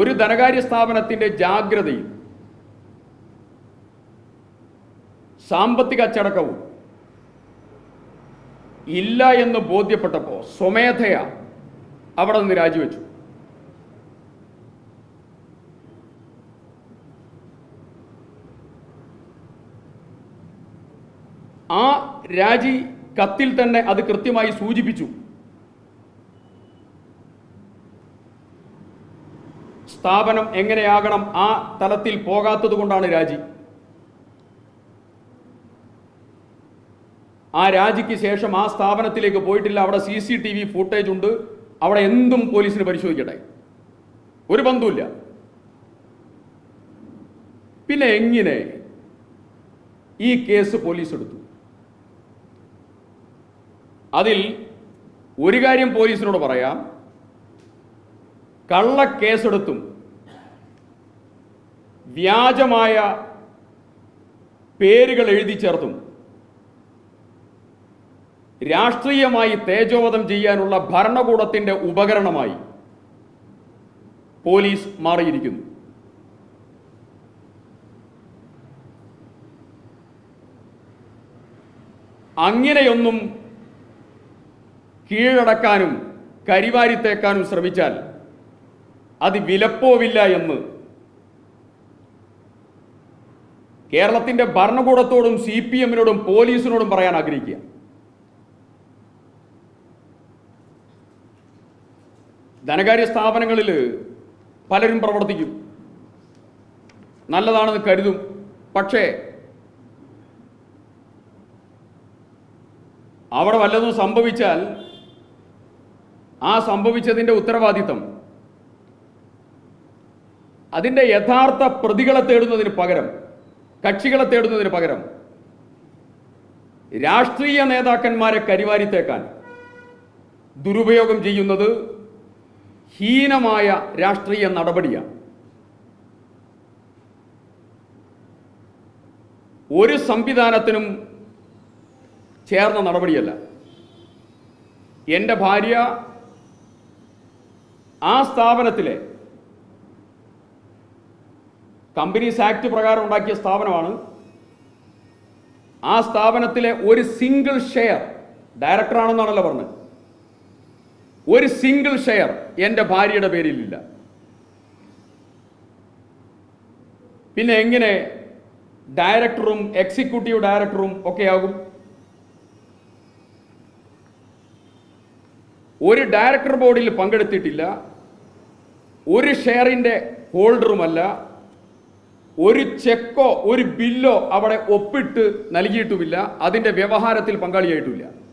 ഒരു ധനകാര്യ സ്ഥാപനത്തിന്റെ ജാഗ്രതയും സാമ്പത്തിക അച്ചടക്കവും ഇല്ല എന്ന് ബോധ്യപ്പെട്ടപ്പോൾ സ്വമേധയാ അവിടെ നിന്ന് രാജിവെച്ചു. ആ രാജി കത്തിൽ തന്നെ അത് കൃത്യമായി സൂചിപ്പിച്ചു. സ്ഥാപനം എങ്ങനെയാകണം ആ തലത്തിൽ പോകാത്തത് കൊണ്ടാണ് രാജി. ആ രാജിക്ക് ശേഷം ആ സ്ഥാപനത്തിലേക്ക് പോയിട്ടില്ല. അവിടെ C C T V footage ഉണ്ട്. അവിടെ എന്തും പോലീസിന് പരിശോധിക്കട്ടെ. ഒരു ബന്ധുവില്ല പിന്നെ എങ്ങനെ ഈ കേസ് പോലീസ് എടുത്തു? അതിൽ ഒരു കാര്യം പോലീസിനോട് പറയാം. കള്ള കേസെടുത്തും വ്യാജമായ പേരുകൾ എഴുതി ചേർത്തും. രാഷ്ട്രീയമായി തേജോവധം ചെയ്യാനുള്ള ഭരണകൂടത്തിന്റെ ഉപകരണമായി പോലീസ് മാറിയിരിക്കുന്നു. അങ്ങനെയൊന്നും കീഴടക്കാനും കരിവാരിത്തേക്കാനും ശ്രമിച്ചാൽ അത് വിലപ്പോവില്ല എന്ന്. കേരളത്തിന്റെ ഭരണകൂടത്തോടും സി പി എമ്മിനോടും പോലീസിനോടും പറയാൻ ആഗ്രഹിക്കുക. ധനകാര്യ സ്ഥാപനങ്ങളിൽ പലരും പ്രവർത്തിക്കും. നല്ലതാണെന്ന് കരുതും. പക്ഷേ അവിടെ വല്ലതും സംഭവിച്ചാൽ ആ സംഭവിച്ചതിന്റെ ഉത്തരവാദിത്തം അതിന്റെ യഥാർത്ഥ പ്രതികളെ തേടുന്നതിന് പകരം കക്ഷികളെ തേടുന്നതിന് പകരം രാഷ്ട്രീയ നേതാക്കന്മാരെ കരിവാരിത്തേക്കാൻ ദുരുപയോഗം ചെയ്യുന്നത് ഹീനമായ രാഷ്ട്രീയ നടപടിയാണ്. ഒരു സംവിധാനത്തിനും ചേർന്ന നടപടിയല്ല. എന്റെ ഭാര്യ ആ സ്ഥാപനത്തിലെ കമ്പനീസ് ആക്ട് പ്രകാരം ഉണ്ടാക്കിയ സ്ഥാപനമാണ്. ആ സ്ഥാപനത്തിലെ ഒരു സിംഗിൾ ഷെയർ ഡയറക്ടറാണെന്നാണല്ലോ പറഞ്ഞത്. ഒരു സിംഗിൾ ഷെയർ എന്റെ ഭാര്യയുടെ പേരിലില്ല. പിന്നെ എങ്ങനെ ഡയറക്ടറും എക്സിക്യൂട്ടീവ് ഡയറക്ടറും ഒക്കെ ആകും ഒരു ഡയറക്ടർ ബോർഡിൽ പങ്കെടുത്തിട്ടില്ല. ഒരു ഷെയറിന്റെ ഹോൾഡറുമല്ല ഒരു ചെക്കോ ഒരു ബില്ലോ അവിടെ ഒപ്പിട്ട് നൽകിയിട്ടുമില്ല. അതിന്റെ വ്യവഹാരത്തിൽ പങ്കാളിയായിട്ടുമില്ല.